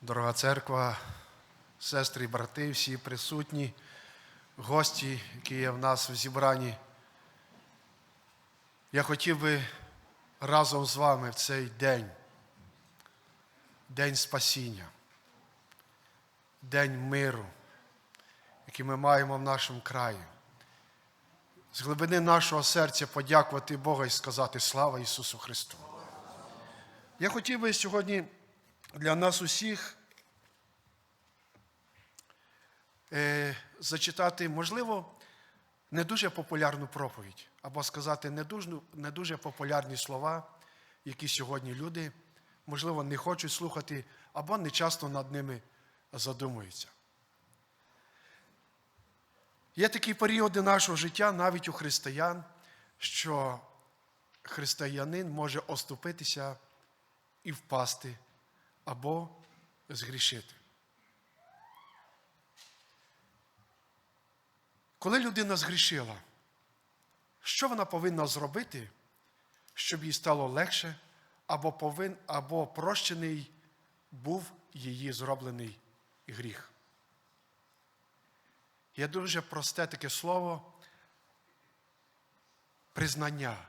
Дорога церква, сестри брати, всі присутні, гості, які є в нас в зібранні. Я хотів би разом з вами в цей день, день спасіння, день миру, який ми маємо в нашому краї. З глибини нашого серця подякувати Бога і сказати слава Ісусу Христу. Я хотів би сьогодні для нас усіх е, зачитати, можливо, не дуже популярну проповідь, або сказати не дуже, не дуже популярні слова, які сьогодні люди, можливо, не хочуть слухати, або не часто над ними задумуються. Є такі періоди нашого життя, навіть у християн, що християнин може оступитися і впасти або згрішити. Коли людина згрішила, що вона повинна зробити, щоб їй стало легше, або, повин, або прощений був її зроблений гріх? Є дуже просте таке слово признання,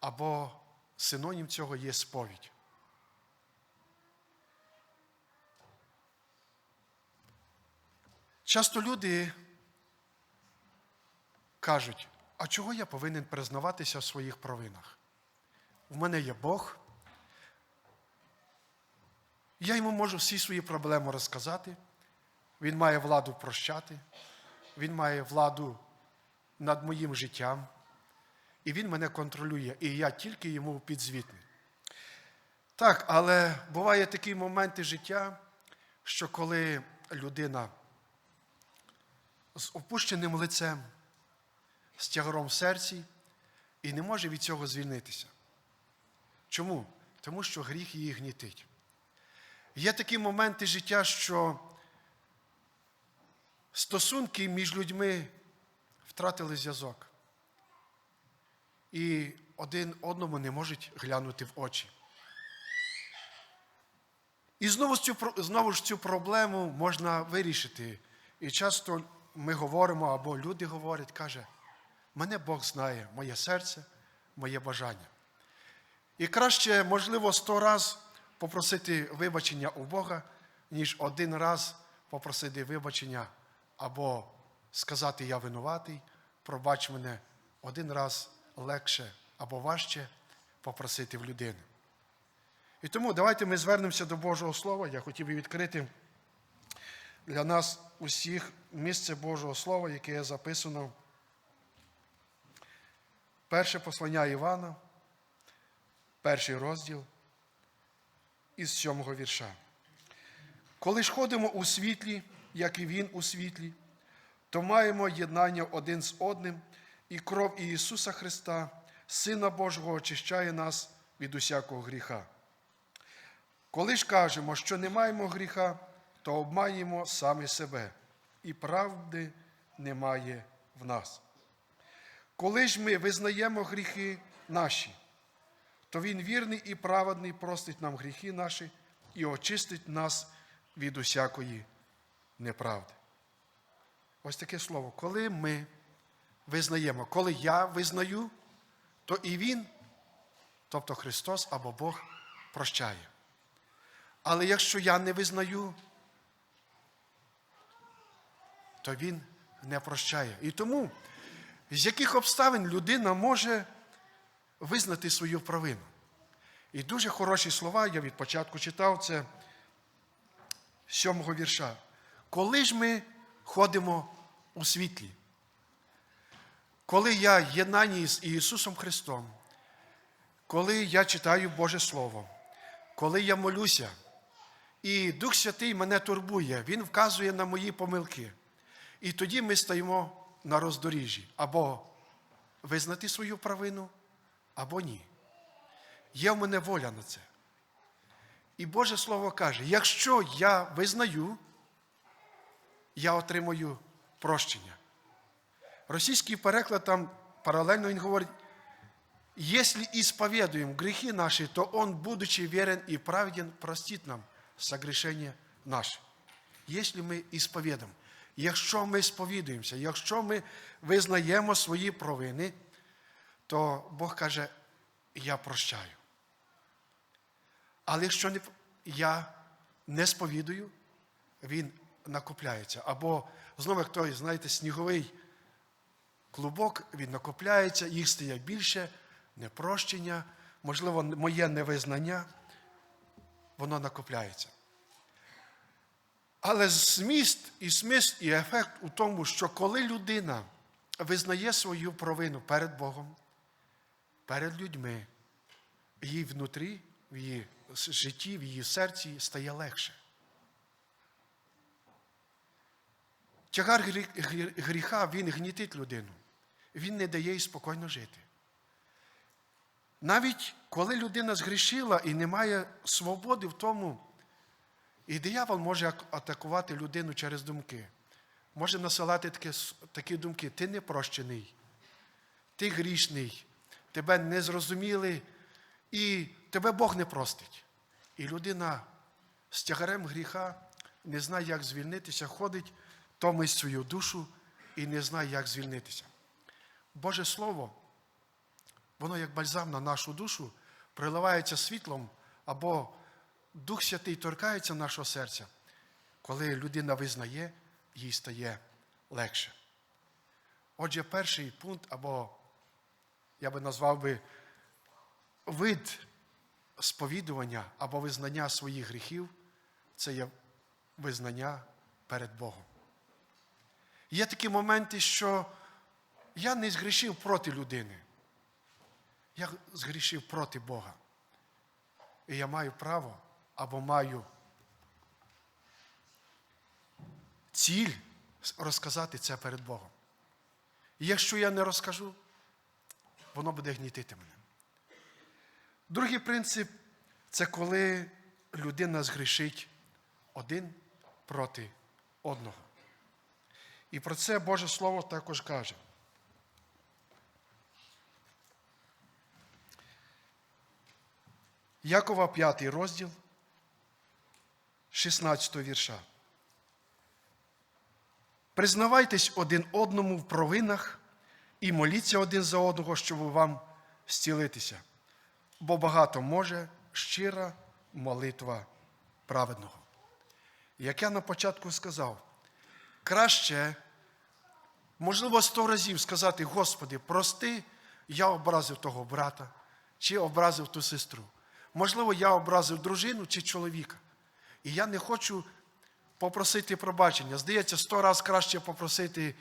або синонім цього є сповідь. Часто люди кажуть, а чого я повинен признаватися в своїх провинах? У мене є Бог. Я йому можу всі свої проблеми розказати. Він має владу прощати, він має владу над моїм життям, і він мене контролює, і я тільки йому підзвітний. Так, але бувають такі моменти життя, що коли людина з опущеним лицем, з тягаром в серці і не може від цього звільнитися. Чому? Тому що гріх її гнітить. Є такі моменти життя, що стосунки між людьми втратили зв'язок. І один одному не можуть глянути в очі. І знову, цю, знову ж цю проблему можна вирішити. І часто ми говоримо, або люди говорять, каже, мене Бог знає, моє серце, моє бажання. І краще, можливо, сто раз попросити вибачення у Бога, ніж один раз попросити вибачення або сказати Я винуватий, пробач мене один раз легше або важче попросити в людини. І тому давайте ми звернемося до Божого Слова. Я хотів би відкрити для нас усіх місце Божого Слова, яке записано. Перше послання Івана, перший розділ із сьомого вірша. Коли ж ходимо у світлі, як і Він у світлі, то маємо єднання один з одним, і кров Ісуса Христа, Сина Божого, очищає нас від усякого гріха. Коли ж кажемо, що не маємо гріха, то обманюємо самі себе, і правди немає в нас. Коли ж ми визнаємо гріхи наші, то Він вірний і праведний простить нам гріхи наші і очистить нас від усякої неправди. Ось таке слово. Коли ми визнаємо, коли я визнаю, то і Він, тобто Христос або Бог, прощає. Але якщо я не визнаю, то Він не прощає. І тому, з яких обставин людина може визнати свою провину. І дуже хороші слова, я від початку читав це сьомого вірша. Коли ж ми ходимо у світлі, коли я єднанні з Ісусом Христом, коли я читаю Боже Слово, коли я молюся, і Дух Святий мене турбує, Він вказує на мої помилки. І тоді ми стаємо на роздоріжжі або визнати свою провину, або ні. Є в мене воля на це. І Боже Слово каже: якщо я визнаю, я отримую прощення. Російський переклад там паралельно він говорить: если исповедуем грехи наши, то Он, будучи верен и праведен, простит нам согрешення наше. Якщо ми ісповідаємо, якщо ми сповідуємося, якщо ми визнаємо свої провини, то Бог каже, я прощаю. Але якщо я не сповідую, він накопляється. Або знову як знаєте, сніговий клубок, він накопляється, їх стає більше, непрощення, можливо, моє невизнання, воно накопляється. Але зміст і смисл, і ефект у тому, що коли людина визнає свою провину перед Богом, перед людьми, їй внутрі, в її житті, в її серці стає легше. Тягар гріха він гнітить людину. Він не дає їй спокійно жити. Навіть коли людина згрішила і не має свободи в тому, і диявол може атакувати людину через думки, може насилати такі, такі думки: ти не прощений, ти грішний, тебе не зрозуміли, і тебе Бог не простить. І людина з тягарем гріха не знає, як звільнитися, ходить, томить свою душу і не знає, як звільнитися. Боже Слово, воно як бальзам на нашу душу, приливається світлом, або Дух Святий торкається нашого серця, коли людина визнає, їй стає легше. Отже, перший пункт, або я би назвав би вид сповідування або визнання своїх гріхів, це є визнання перед Богом. Є такі моменти, що я не згрішив проти людини. Я згрішив проти Бога. І я маю право або маю ціль розказати це перед Богом. І якщо я не розкажу, воно буде гнітити мене. Другий принцип це коли людина згрішить один проти одного. І про це Боже Слово також каже. Якова 5 розділ 16 вірша. Признавайтесь один одному в провинах і моліться один за одного, щоб вам зцілитися, бо багато може щира молитва праведного. Як я на початку сказав, краще, можливо, сто разів сказати, Господи, прости, я образив того брата чи образив ту сестру. Можливо, я образив дружину чи чоловіка. І я не хочу попросити пробачення. Здається, сто разів краще попросити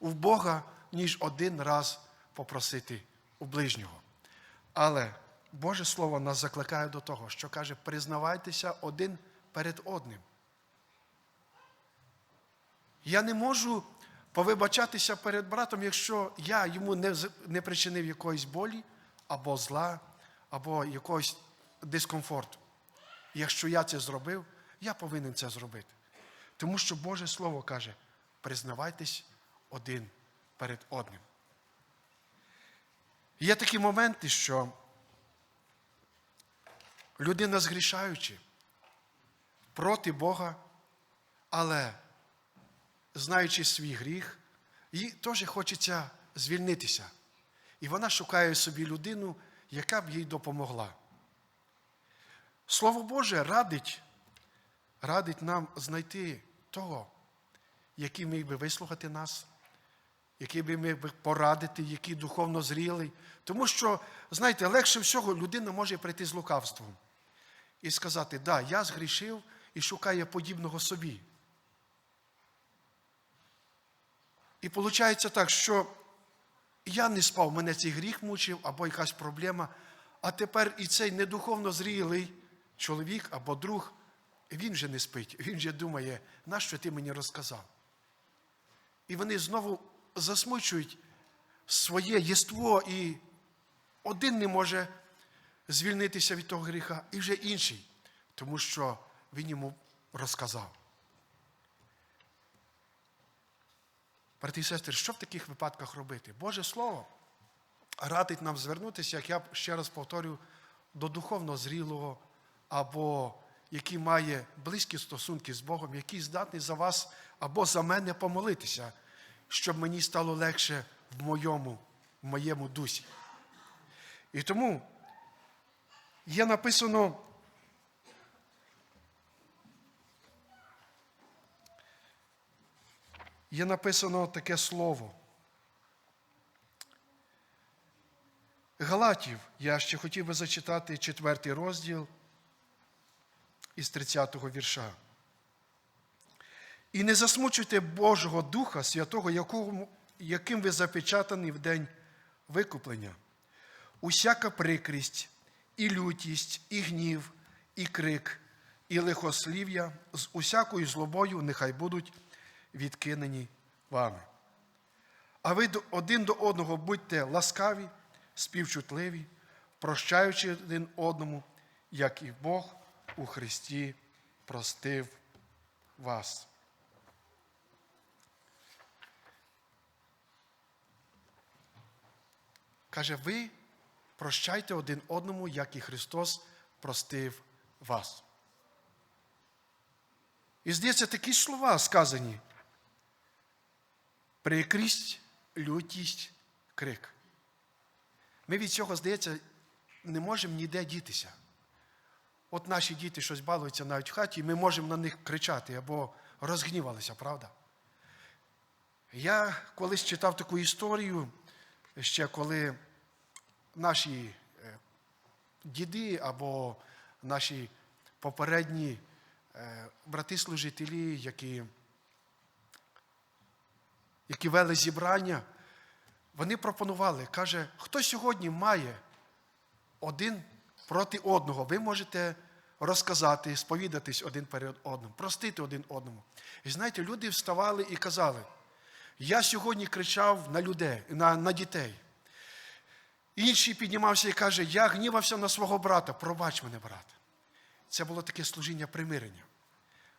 у Бога, ніж один раз попросити у ближнього. Але Боже Слово нас закликає до того, що каже, признавайтеся один перед одним. Я не можу повибачатися перед братом, якщо я йому не, не причинив якоїсь болі, або зла, або якогось дискомфорту. Якщо я це зробив, я повинен це зробити. Тому що Боже Слово каже, признавайтесь один перед одним. Є такі моменти, що людина згрішаючи проти Бога, але знаючи свій гріх, їй теж хочеться звільнитися. І вона шукає собі людину, яка б їй допомогла. Слово Боже радить, радить нам знайти того, який міг би вислухати нас, який би міг би порадити, який духовно зрілий. Тому що, знаєте, легше всього людина може прийти з лукавством і сказати, да, я згрішив і шукає подібного собі. І виходить так, що я не спав, мене цей гріх мучив або якась проблема, а тепер і цей недуховно зрілий чоловік або друг, він вже не спить, він вже думає, нащо ти мені розказав? І вони знову засмучують своє єство, і один не може звільнитися від того гріха, і вже інший, тому що він йому розказав. Брати і сестри, що в таких випадках робити? Боже Слово радить нам звернутися, як я ще раз повторю, до духовно зрілого або який має близькі стосунки з Богом, який здатний за вас або за мене помолитися, щоб мені стало легше в моєму, в моєму дусі. І тому є написано. Є написано таке слово. Галатів, я ще хотів би зачитати четвертий розділ із 30-го вірша. І не засмучуйте Божого Духа Святого, якому, яким ви запечатані в день викуплення. Усяка прикрість, і лютість, і гнів, і крик, і лихослів'я з усякою злобою нехай будуть відкинені вами. А ви один до одного будьте ласкаві, співчутливі, прощаючи один одному, як і Бог у Христі простив вас. Каже, ви прощайте один одному, як і Христос простив вас. І здається, такі слова сказані. Прикрість, лютість, крик. Ми від цього, здається, не можемо ніде дітися. От наші діти щось балуються навіть в хаті, і ми можемо на них кричати або розгнівалися, правда? Я колись читав таку історію, ще коли наші е, діди або наші попередні е, брати-служителі, які, які вели зібрання, вони пропонували, каже, хто сьогодні має один проти одного, ви можете розказати, сповідатись один перед одним, простити один одному. І знаєте, люди вставали і казали, я сьогодні кричав на людей, на, на дітей. Інший піднімався і каже, я гнівався на свого брата, пробач мене, брат. Це було таке служіння примирення.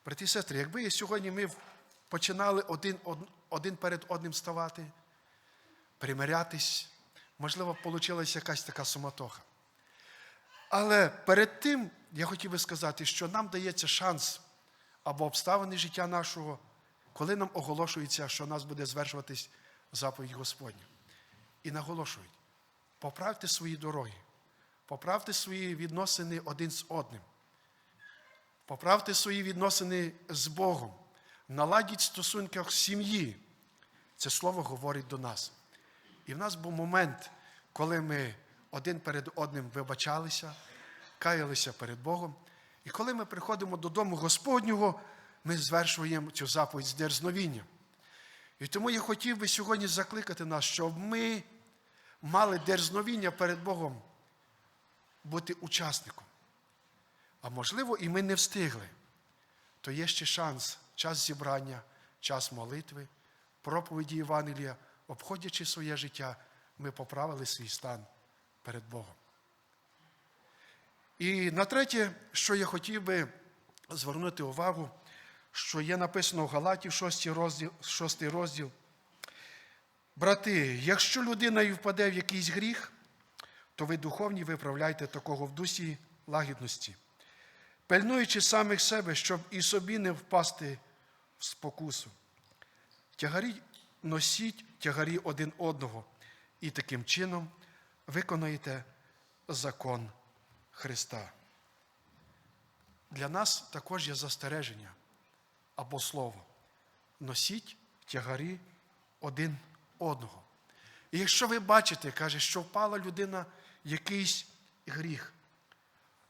Брати і сестри, якби сьогодні ми починали один, один перед одним ставати, примирятись, можливо, вийшла якась така суматоха. Але перед тим я хотів би сказати, що нам дається шанс або обставини життя нашого, коли нам оголошується, що нас буде звершуватись заповідь Господня. І наголошують, поправте свої дороги, поправте свої відносини один з одним, поправте свої відносини з Богом, наладіть стосунки в сім'ї. Це слово говорить до нас. І в нас був момент, коли ми один перед одним вибачалися, каялися перед Богом. І коли ми приходимо додому Господнього, ми звершуємо цю заповідь з дерзновінням. І тому я хотів би сьогодні закликати нас, щоб ми мали дерзновіння перед Богом бути учасником. А можливо, і ми не встигли. То є ще шанс, час зібрання, час молитви, проповіді Євангелія, обходячи своє життя, ми поправили свій стан перед Богом. І на третє, що я хотів би звернути увагу, що є написано в Галатів 6 розділ, 6 розділ. Брати, якщо людина і впаде в якийсь гріх, то ви духовні виправляйте такого в дусі лагідності, пильнуючи самих себе, щоб і собі не впасти в спокусу. Тягарі носіть тягарі один одного, і таким чином виконаєте закон Христа. Для нас також є застереження або слово. Носіть тягарі один одного. І якщо ви бачите, каже, що впала людина якийсь гріх,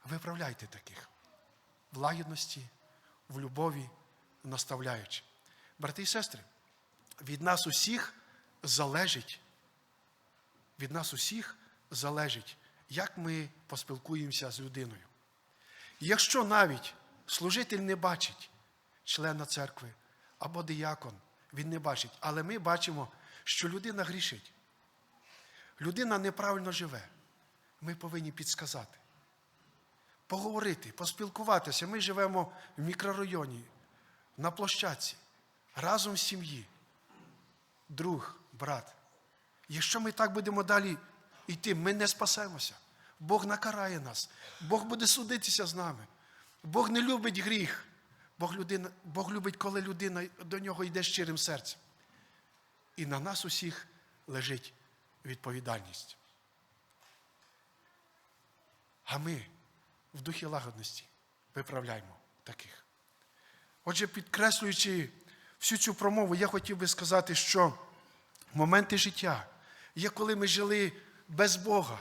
виправляйте таких в лагідності, в любові, наставляючи. Брати і сестри, від нас усіх залежить, від нас усіх залежить, як ми поспілкуємося з людиною. Якщо навіть служитель не бачить члена церкви або диякон, він не бачить, але ми бачимо, що людина грішить. Людина неправильно живе. Ми повинні підсказати, поговорити, поспілкуватися. Ми живемо в мікрорайоні, на площадці, разом в сім'ї, друг, брат. Якщо ми так будемо далі йти, ми не спасемося. Бог накарає нас, Бог буде судитися з нами. Бог не любить гріх. Бог, людина, Бог любить, коли людина до нього йде щирим серцем. І на нас усіх лежить відповідальність. А ми в духі лагодності виправляємо таких. Отже, підкреслюючи всю цю промову, я хотів би сказати, що моменти життя є, коли ми жили без Бога.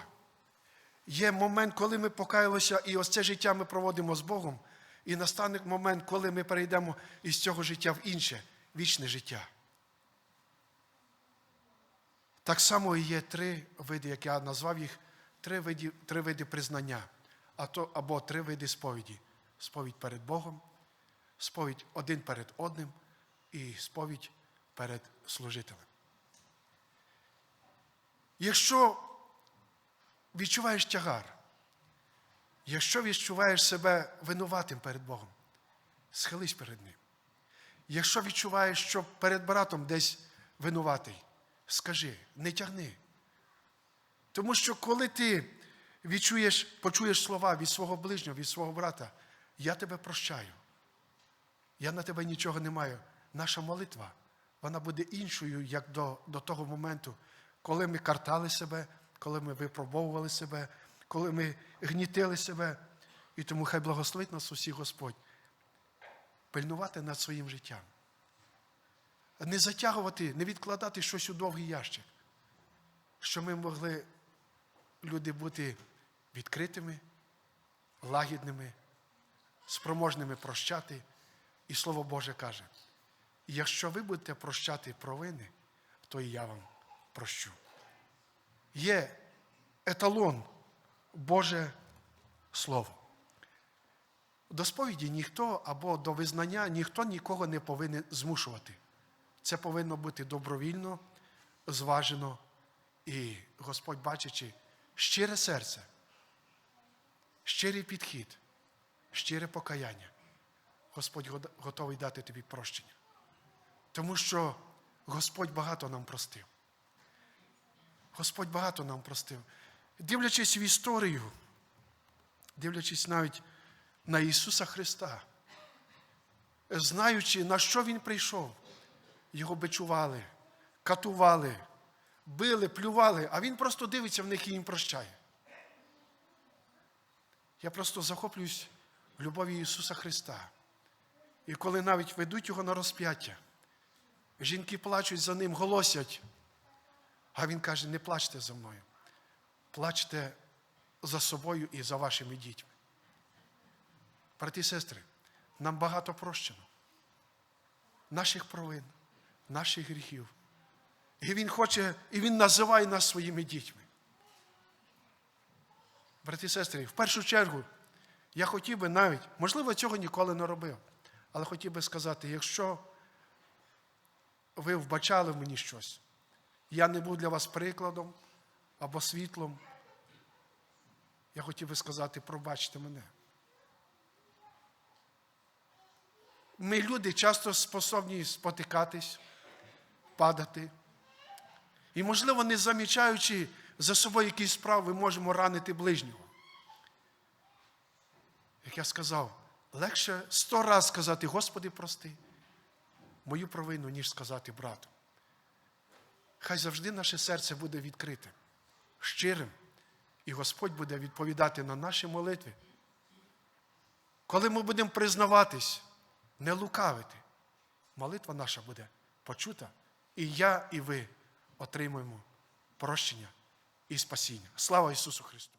Є момент, коли ми покаялися, і ось це життя ми проводимо з Богом. І настане момент, коли ми перейдемо із цього життя в інше, вічне життя. Так само і є три види, як я назвав їх, три види, три види признання, а то, або три види сповіді. Сповідь перед Богом, сповідь один перед одним і сповідь перед служителем. Якщо відчуваєш тягар, якщо відчуваєш себе винуватим перед Богом, схились перед Ним. Якщо відчуваєш, що перед братом десь винуватий, скажи, не тягни. Тому що коли ти відчуєш, почуєш слова від свого ближнього, від свого брата, я тебе прощаю. Я на тебе нічого не маю. Наша молитва, вона буде іншою, як до, до того моменту, коли ми картали себе, коли ми випробовували себе, коли ми гнітили себе. І тому хай благословить нас усіх Господь. Пильнувати над своїм життям. Не затягувати, не відкладати щось у довгий ящик, щоб ми могли люди бути відкритими, лагідними, спроможними прощати. І Слово Боже каже: якщо ви будете прощати провини, то і я вам прощу. Є еталон Боже Слово. До сповіді ніхто або до визнання ніхто нікого не повинен змушувати. Це повинно бути добровільно, зважено і Господь, бачачи щире серце, щирий підхід, щире покаяння. Господь готовий дати тобі прощення. Тому що Господь багато нам простив. Господь багато нам простив. Дивлячись в історію, дивлячись навіть на Ісуса Христа, знаючи, на що Він прийшов, його бичували, катували, били, плювали, а Він просто дивиться в них і їм прощає. Я просто захоплююсь любові Ісуса Христа. І коли навіть ведуть його на розп'яття, жінки плачуть за ним, голосять, а він каже: не плачте за мною, плачте за собою і за вашими дітьми. Брати і сестри, нам багато прощено, наших провин, наших гріхів. І Він хоче, і Він називає нас своїми дітьми. Брати і сестри, в першу чергу, я хотів би навіть, можливо, цього ніколи не робив, але хотів би сказати, якщо ви вбачали в мені щось, я не був для вас прикладом або світлом, я хотів би сказати, пробачте мене. Ми, люди, часто способні спотикатись, падати. І, можливо, не замічаючи за собою якісь справи, ми можемо ранити ближнього. Як я сказав, легше сто раз сказати, Господи, прости, мою провину, ніж сказати брату. Хай завжди наше серце буде відкрите, щирим, і Господь буде відповідати на наші молитви. Коли ми будемо признаватись, не лукавити, молитва наша буде почута, і я, і ви отримуємо прощення і спасіння. Слава Ісусу Христу!